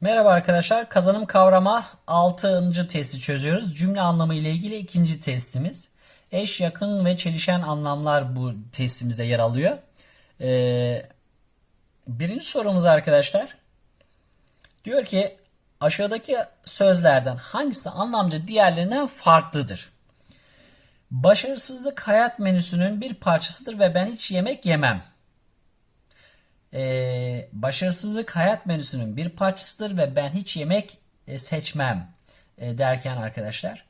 Merhaba arkadaşlar. Kazanım kavrama 6. testi çözüyoruz. Cümle anlamı ile ilgili ikinci testimiz. Eş, yakın ve çelişen anlamlar bu testimizde yer alıyor. Ee, birinci sorumuz arkadaşlar. Diyor ki aşağıdaki sözlerden hangisi anlamca diğerlerinden farklıdır? Başarısızlık hayat menüsünün bir parçasıdır ve ben hiç yemek yemem. Ee, başarısızlık hayat menüsünün bir parçasıdır ve ben hiç yemek e, seçmem e, derken arkadaşlar.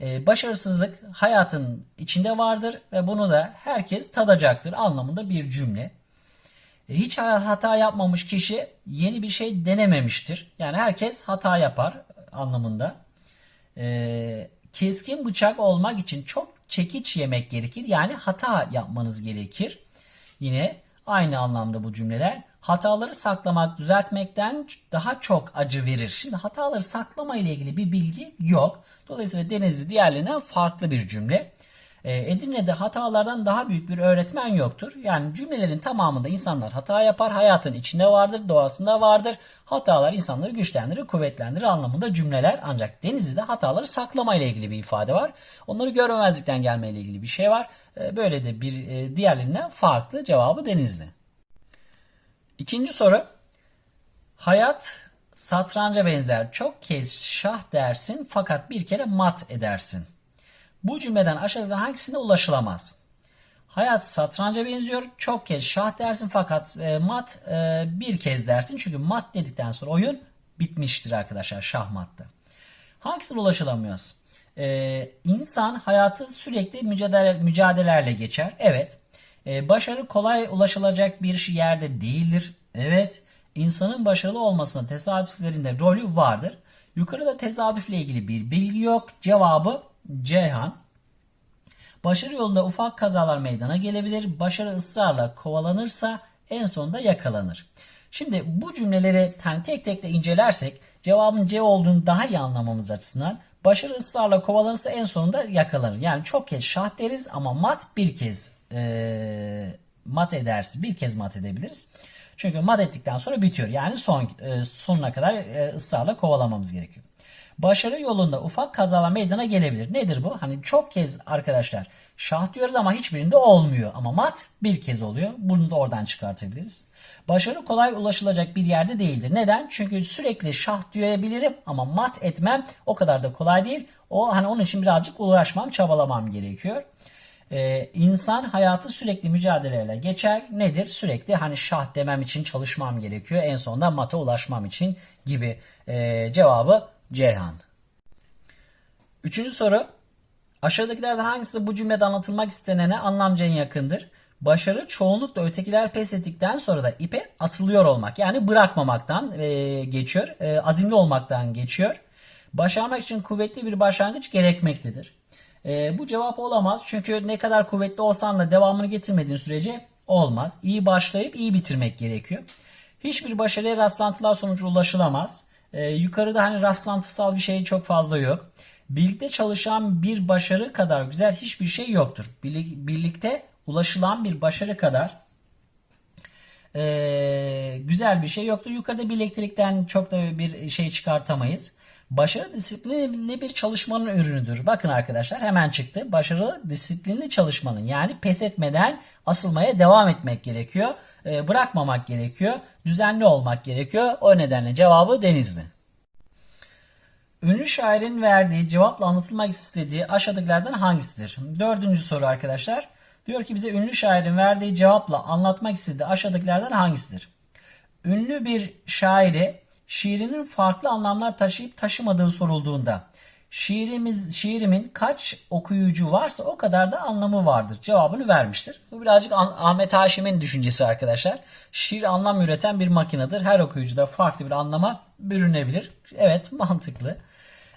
e, başarısızlık hayatın içinde vardır ve bunu da herkes tadacaktır anlamında bir cümle. E, hiç hata yapmamış kişi yeni bir şey denememiştir. Yani herkes hata yapar anlamında. E, keskin bıçak olmak için çok çekiç yemek gerekir. Yani hata yapmanız gerekir. Yine aynı anlamda bu cümleler. Hataları saklamak düzeltmekten daha çok acı verir. Şimdi hataları saklama ile ilgili bir bilgi yok. Dolayısıyla Denizli diğerlerinden farklı bir cümle. Ee, Edirne'de hatalardan daha büyük bir öğretmen yoktur. Yani cümlelerin tamamında insanlar hata yapar, hayatın içinde vardır, doğasında vardır. Hatalar insanları güçlendirir, kuvvetlendirir anlamında cümleler. Ancak Denizli'de hataları saklama ile ilgili bir ifade var. Onları görmemezlikten gelme ile ilgili bir şey var. Ee, Böyle de bir e, diğerlerinden farklı cevabı Denizli. İkinci soru. Hayat satranca benzer. Çok kez şah dersin fakat bir kere mat edersin. Bu cümleden aşağıdakilerden hangisine ulaşılamaz? Hayat satranca benziyor. Çok kez şah dersin fakat e, mat e, bir kez dersin. Çünkü mat dedikten sonra oyun bitmiştir arkadaşlar şahmatta. Hangisine ulaşılamıyoruz? E, insan hayatı sürekli mücadele, mücadelelerle geçer. Evet. E, başarı kolay ulaşılacak bir yerde değildir. Evet. İnsanın başarılı olmasının tesadüflerinde rolü vardır. Yukarıda tesadüfle ilgili bir bilgi yok. Cevabı Ceyhan. Başarı yolunda ufak kazalar meydana gelebilir. Başarı ısrarla kovalanırsa en sonunda yakalanır. Şimdi bu cümleleri yani tek tek de incelersek cevabın C olduğunu daha iyi anlamamız açısından başarı ısrarla kovalanırsa en sonunda yakalanır. Yani çok kez şah deriz ama mat bir kez e, mat edersin. Bir kez mat edebiliriz. Çünkü mat ettikten sonra bitiyor. Yani son e, sonuna kadar e, ısrarla kovalamamız gerekiyor. Başarı yolunda ufak kazalar meydana gelebilir. Nedir bu? Hani çok kez arkadaşlar şah diyoruz ama hiçbirinde olmuyor. Ama mat bir kez oluyor. Bunu da oradan çıkartabiliriz. Başarı kolay ulaşılacak bir yerde değildir. Neden? Çünkü sürekli şah diyebilirim ama mat etmem o kadar da kolay değil. O hani onun için birazcık uğraşmam, çabalamam gerekiyor. Ee, insan hayatı sürekli mücadeleyle geçer. Nedir? Sürekli hani şah demem için çalışmam gerekiyor. En sonunda mata ulaşmam için gibi. Ee, cevabı Ceyhan. Üçüncü soru. Aşağıdakilerden hangisi bu cümlede anlatılmak istenene anlamca en yakındır? Başarı çoğunlukla ötekiler pes ettikten sonra da ipe asılıyor olmak. Yani bırakmamaktan e, geçiyor. E, azimli olmaktan geçiyor. Başarmak için kuvvetli bir başlangıç gerekmektedir. E, bu cevap olamaz. Çünkü ne kadar kuvvetli olsan da devamını getirmediğin sürece olmaz. İyi başlayıp iyi bitirmek gerekiyor. Hiçbir başarıya rastlantılar sonucu ulaşılamaz. E, yukarıda hani rastlantısal bir şey çok fazla yok. Birlikte çalışan bir başarı kadar güzel hiçbir şey yoktur. Birlikte ulaşılan bir başarı kadar e, güzel bir şey yoktur. Yukarıda bir elektrikten çok da bir şey çıkartamayız. Başarı disiplinli bir çalışmanın ürünüdür. Bakın arkadaşlar hemen çıktı. Başarılı disiplinli çalışmanın yani pes etmeden asılmaya devam etmek gerekiyor. E, bırakmamak gerekiyor. Düzenli olmak gerekiyor. O nedenle cevabı Denizli. Ünlü şairin verdiği cevapla anlatılmak istediği aşağıdakilerden hangisidir? Dördüncü soru arkadaşlar. Diyor ki bize ünlü şairin verdiği cevapla anlatmak istediği aşağıdakilerden hangisidir? Ünlü bir şairi şiirinin farklı anlamlar taşıyıp taşımadığı sorulduğunda şiirimiz şiirimin kaç okuyucu varsa o kadar da anlamı vardır cevabını vermiştir. Bu birazcık Ahmet Haşim'in düşüncesi arkadaşlar. Şiir anlam üreten bir makinedir. Her okuyucuda farklı bir anlama bürünebilir. Evet mantıklı.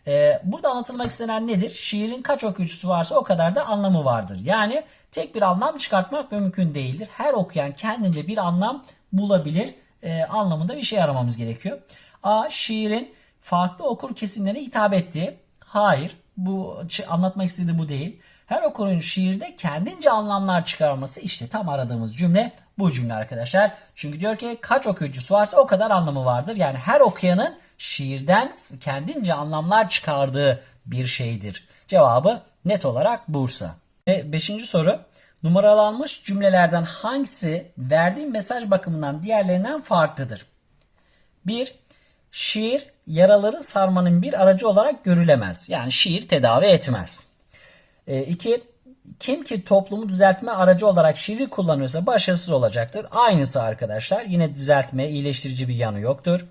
Ee, burada anlatılmak istenen nedir? Şiirin kaç okuyucusu varsa o kadar da anlamı vardır. Yani tek bir anlam çıkartmak mümkün değildir. Her okuyan kendince bir anlam bulabilir e, anlamında bir şey aramamız gerekiyor. A. Şiirin farklı okur kesimlerine hitap ettiği. Hayır. Bu anlatmak istediği bu değil. Her okurun şiirde kendince anlamlar çıkarması işte tam aradığımız cümle bu cümle arkadaşlar. Çünkü diyor ki kaç okuyucusu varsa o kadar anlamı vardır. Yani her okuyanın şiirden kendince anlamlar çıkardığı bir şeydir. Cevabı net olarak Bursa. Ve beşinci soru. Numaralanmış cümlelerden hangisi verdiğim mesaj bakımından diğerlerinden farklıdır? 1. Şiir yaraları sarmanın bir aracı olarak görülemez. Yani şiir tedavi etmez. 2. Kim ki toplumu düzeltme aracı olarak şiiri kullanıyorsa başarısız olacaktır. Aynısı arkadaşlar. Yine düzeltme, iyileştirici bir yanı yoktur.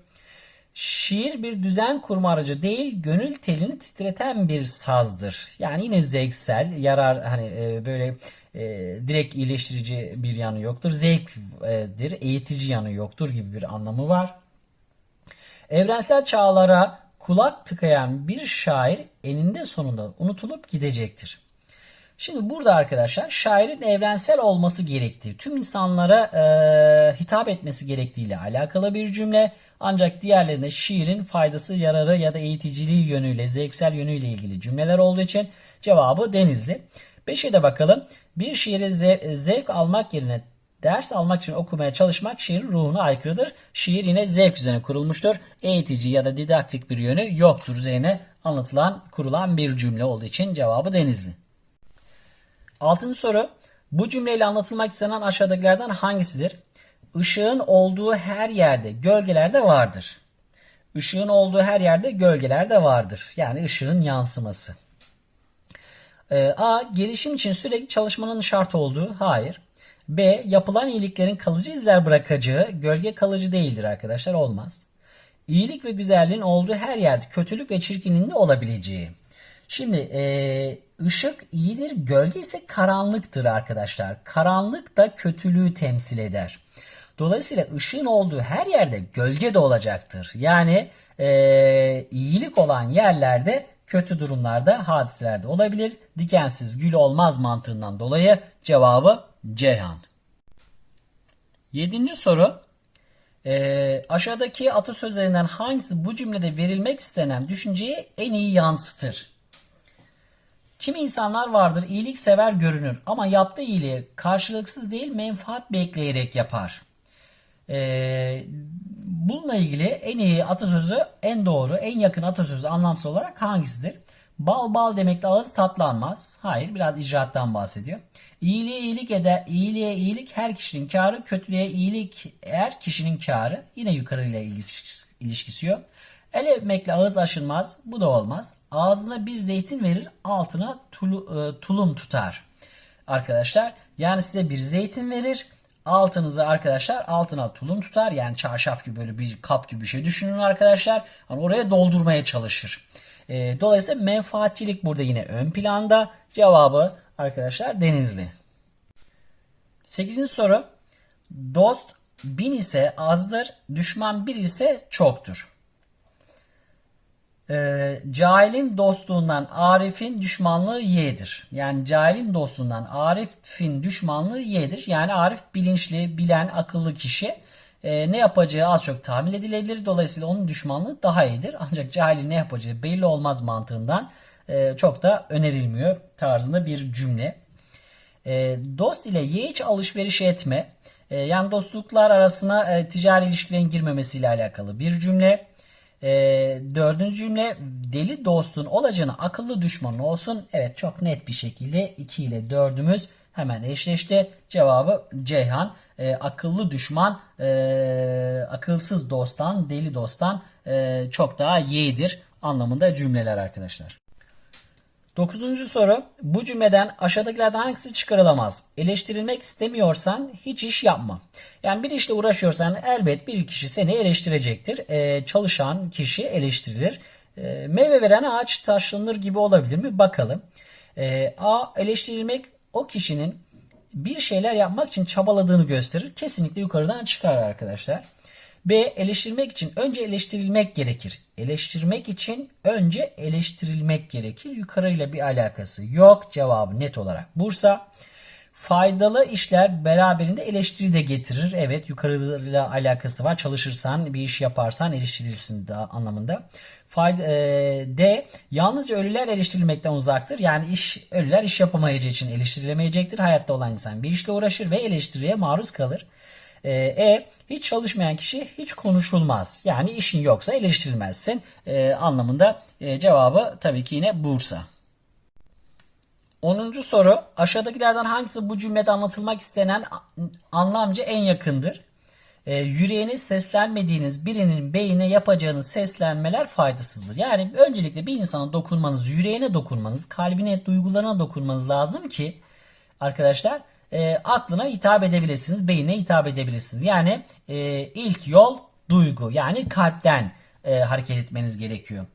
Şiir bir düzen kurma aracı değil, gönül telini titreten bir sazdır. Yani yine zevksel, yarar hani e, böyle e, direkt iyileştirici bir yanı yoktur. Zevktir, eğitici yanı yoktur gibi bir anlamı var. Evrensel çağlara kulak tıkayan bir şair eninde sonunda unutulup gidecektir. Şimdi burada arkadaşlar şairin evrensel olması gerektiği, tüm insanlara e, hitap etmesi gerektiğiyle alakalı bir cümle. Ancak diğerlerinde şiirin faydası, yararı ya da eğiticiliği yönüyle, zevksel yönüyle ilgili cümleler olduğu için cevabı Denizli. Beşe de bakalım. Bir şiiri zev- zevk almak yerine ders almak için okumaya çalışmak şiirin ruhuna aykırıdır. Şiir yine zevk üzerine kurulmuştur. Eğitici ya da didaktik bir yönü yoktur üzerine anlatılan, kurulan bir cümle olduğu için cevabı Denizli. Altıncı soru. Bu cümleyle anlatılmak istenen aşağıdakilerden hangisidir? Işığın olduğu her yerde gölgeler de vardır. Işığın olduğu her yerde gölgeler de vardır. Yani ışığın yansıması. Ee, A. Gelişim için sürekli çalışmanın şart olduğu. Hayır. B. Yapılan iyiliklerin kalıcı izler bırakacağı. Gölge kalıcı değildir arkadaşlar. Olmaz. İyilik ve güzelliğin olduğu her yerde kötülük ve çirkinliğin de olabileceği. Şimdi e, ışık iyidir, gölge ise karanlıktır arkadaşlar. Karanlık da kötülüğü temsil eder. Dolayısıyla ışığın olduğu her yerde gölge de olacaktır. Yani e, iyilik olan yerlerde kötü durumlarda, hadiselerde olabilir. Dikensiz gül olmaz mantığından dolayı cevabı Ceyhan. Yedinci soru. E, aşağıdaki atasözlerinden hangisi bu cümlede verilmek istenen düşünceyi en iyi yansıtır? Kimi insanlar vardır iyilik sever görünür ama yaptığı iyiliği karşılıksız değil menfaat bekleyerek yapar. Ee, bununla ilgili en iyi atasözü, en doğru, en yakın atasözü anlamsal olarak hangisidir? Bal bal demekle ağız tatlanmaz. Hayır, biraz icraattan bahsediyor. İyiliğe iyilik eder, iyiliğe iyilik her kişinin karı, kötülüğe iyilik her kişinin karı. Yine yukarıyla ilgisi, ilişkisi yok. El öpmekle ağız aşınmaz. Bu da olmaz. Ağzına bir zeytin verir, altına e, tulum tutar. Arkadaşlar yani size bir zeytin verir. Altınızı arkadaşlar altına tulum tutar. Yani çarşaf gibi böyle bir kap gibi bir şey düşünün arkadaşlar. Yani oraya doldurmaya çalışır. E, dolayısıyla menfaatçilik burada yine ön planda. Cevabı arkadaşlar Denizli. 8. soru. Dost bin ise azdır, düşman bir ise çoktur. E, cahilin dostluğundan Arif'in düşmanlığı yedir. Yani cahilin dostluğundan Arif'in düşmanlığı yedir. Yani Arif bilinçli, bilen, akıllı kişi. E, ne yapacağı az çok tahmin edilebilir. Dolayısıyla onun düşmanlığı daha iyidir. Ancak cahilin ne yapacağı belli olmaz mantığından e, çok da önerilmiyor tarzında bir cümle. E, dost ile yeğiç alışveriş etme. E, yani dostluklar arasına e, ticari ilişkilerin girmemesiyle alakalı bir cümle. E, dördüncü cümle deli dostun olacağını akıllı düşmanın olsun. Evet çok net bir şekilde 2 ile 4'ümüz hemen eşleşti. Cevabı Ceyhan. E, akıllı düşman e, akılsız dosttan deli dosttan e, çok daha yeğdir anlamında cümleler arkadaşlar. Dokuzuncu soru. Bu cümleden aşağıdakilerden hangisi çıkarılamaz? Eleştirilmek istemiyorsan hiç iş yapma. Yani bir işle uğraşıyorsan elbet bir kişi seni eleştirecektir. Ee, çalışan kişi eleştirilir. Ee, meyve veren ağaç taşlanır gibi olabilir mi? Bakalım. Ee, A. Eleştirilmek o kişinin bir şeyler yapmak için çabaladığını gösterir. Kesinlikle yukarıdan çıkar arkadaşlar. B. Eleştirmek için önce eleştirilmek gerekir. Eleştirmek için önce eleştirilmek gerekir. Yukarıyla bir alakası yok. Cevabı net olarak Bursa. Faydalı işler beraberinde eleştiri de getirir. Evet yukarıyla alakası var. Çalışırsan, bir iş yaparsan eleştirilirsin da anlamında. Fayda, e, D. Yalnızca ölüler eleştirilmekten uzaktır. Yani iş ölüler iş yapamayacağı için eleştirilemeyecektir. Hayatta olan insan bir işle uğraşır ve eleştiriye maruz kalır. E, E. Hiç çalışmayan kişi hiç konuşulmaz. Yani işin yoksa eleştirilmezsin e, anlamında e, cevabı tabii ki yine Bursa. 10. soru aşağıdakilerden hangisi bu cümlede anlatılmak istenen anlamca en yakındır? E, yüreğine seslenmediğiniz birinin beyine yapacağınız seslenmeler faydasızdır. Yani öncelikle bir insana dokunmanız, yüreğine dokunmanız, kalbine, duygularına dokunmanız lazım ki arkadaşlar e, aklına hitap edebilirsiniz, beynine hitap edebilirsiniz. Yani e, ilk yol duygu yani kalpten e, hareket etmeniz gerekiyor.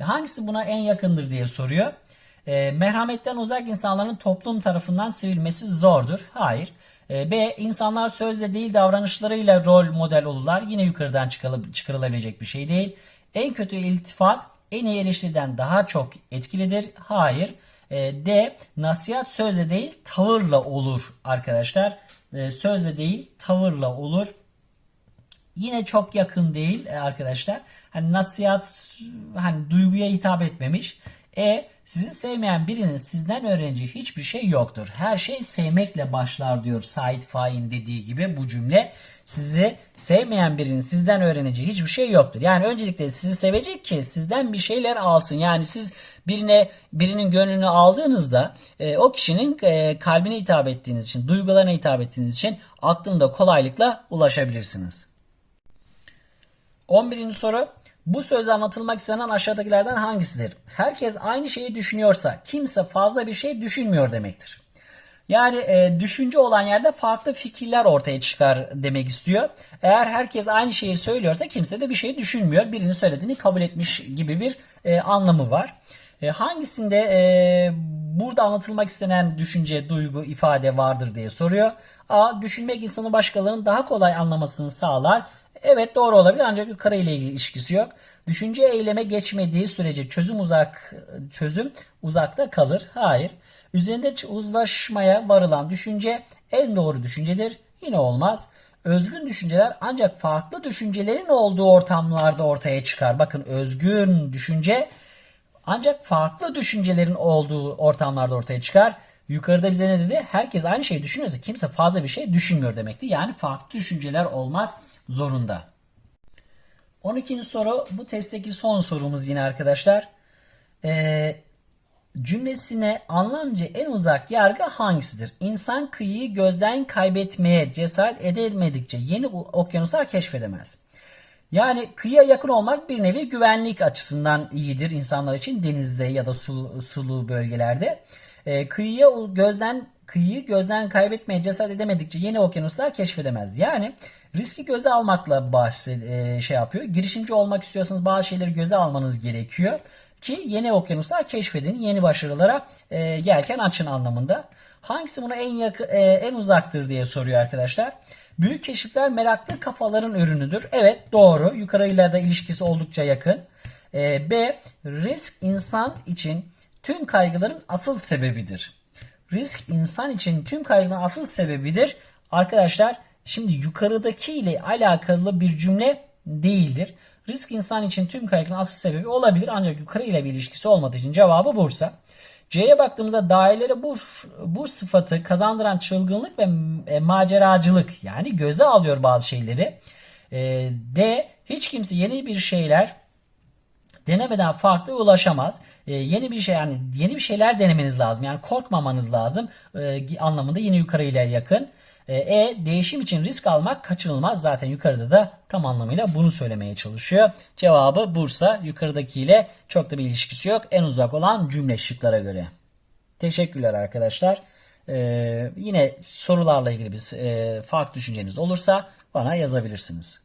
E, hangisi buna en yakındır diye soruyor. E, merhametten uzak insanların toplum tarafından sevilmesi zordur. Hayır. E, B. İnsanlar sözle değil davranışlarıyla rol model olurlar. Yine yukarıdan çıkarıl- çıkarılabilecek bir şey değil. En kötü iltifat en iyi eleştiriden daha çok etkilidir. Hayır. E, D. Nasihat sözle değil tavırla olur arkadaşlar. E, sözle değil tavırla olur. Yine çok yakın değil e, arkadaşlar. Hani nasihat hani duyguya hitap etmemiş. E sizi sevmeyen birinin sizden öğreneceği hiçbir şey yoktur. Her şey sevmekle başlar diyor Said Faik'in dediği gibi bu cümle. Sizi sevmeyen birinin sizden öğreneceği hiçbir şey yoktur. Yani öncelikle sizi sevecek ki sizden bir şeyler alsın. Yani siz birine birinin gönlünü aldığınızda e, o kişinin e, kalbine hitap ettiğiniz için, duygularına hitap ettiğiniz için aklında kolaylıkla ulaşabilirsiniz. 11. soru. Bu sözde anlatılmak istenen aşağıdakilerden hangisidir? Herkes aynı şeyi düşünüyorsa kimse fazla bir şey düşünmüyor demektir. Yani e, düşünce olan yerde farklı fikirler ortaya çıkar demek istiyor. Eğer herkes aynı şeyi söylüyorsa kimse de bir şey düşünmüyor. Birinin söylediğini kabul etmiş gibi bir e, anlamı var. E, hangisinde e, burada anlatılmak istenen düşünce, duygu, ifade vardır diye soruyor. A. Düşünmek insanı başkalarının daha kolay anlamasını sağlar. Evet doğru olabilir ancak yukarı ile ilişkisi yok. Düşünce eyleme geçmediği sürece çözüm uzak çözüm uzakta kalır. Hayır. Üzerinde uzlaşmaya varılan düşünce en doğru düşüncedir. Yine olmaz. Özgün düşünceler ancak farklı düşüncelerin olduğu ortamlarda ortaya çıkar. Bakın özgün düşünce ancak farklı düşüncelerin olduğu ortamlarda ortaya çıkar. Yukarıda bize ne dedi? Herkes aynı şeyi düşünüyorsa kimse fazla bir şey düşünmüyor demekti. Yani farklı düşünceler olmak zorunda. 12. soru bu testteki son sorumuz yine arkadaşlar. Ee, cümlesine anlamca en uzak yargı hangisidir? İnsan kıyıyı gözden kaybetmeye cesaret edemedikçe yeni okyanuslar keşfedemez. Yani kıyıya yakın olmak bir nevi güvenlik açısından iyidir insanlar için denizde ya da sulu, sulu bölgelerde. Ee, kıyıya gözden kıyıyı gözden kaybetmeye cesaret edemedikçe yeni okyanuslar keşfedemez. Yani riski göze almakla bahsed, şey yapıyor. Girişimci olmak istiyorsanız bazı şeyleri göze almanız gerekiyor ki yeni okyanuslar keşfedin, yeni başarılara e, yelken açın anlamında. Hangisi buna en yakın, e, en uzaktır diye soruyor arkadaşlar. Büyük keşifler meraklı kafaların ürünüdür. Evet doğru. Yukarıyla da ilişkisi oldukça yakın. E, B. Risk insan için tüm kaygıların asıl sebebidir. Risk insan için tüm kaygıların asıl sebebidir. Arkadaşlar şimdi yukarıdaki ile alakalı bir cümle değildir. Risk insan için tüm kaygının asıl sebebi olabilir ancak yukarı ile bir ilişkisi olmadığı için cevabı Bursa. C'ye baktığımızda dairelere bu bu sıfatı kazandıran çılgınlık ve e, maceracılık yani göze alıyor bazı şeyleri. E, D hiç kimse yeni bir şeyler denemeden farklı ulaşamaz. E, yeni bir şey yani yeni bir şeyler denemeniz lazım. Yani korkmamanız lazım. E, anlamında yine yukarıyla yakın. E, e değişim için risk almak kaçınılmaz. Zaten yukarıda da tam anlamıyla bunu söylemeye çalışıyor. Cevabı Bursa. Yukarıdakiyle çok da bir ilişkisi yok. En uzak olan cümle şıklara göre. Teşekkürler arkadaşlar. Ee, yine sorularla ilgili bir e, farklı düşünceniz olursa bana yazabilirsiniz.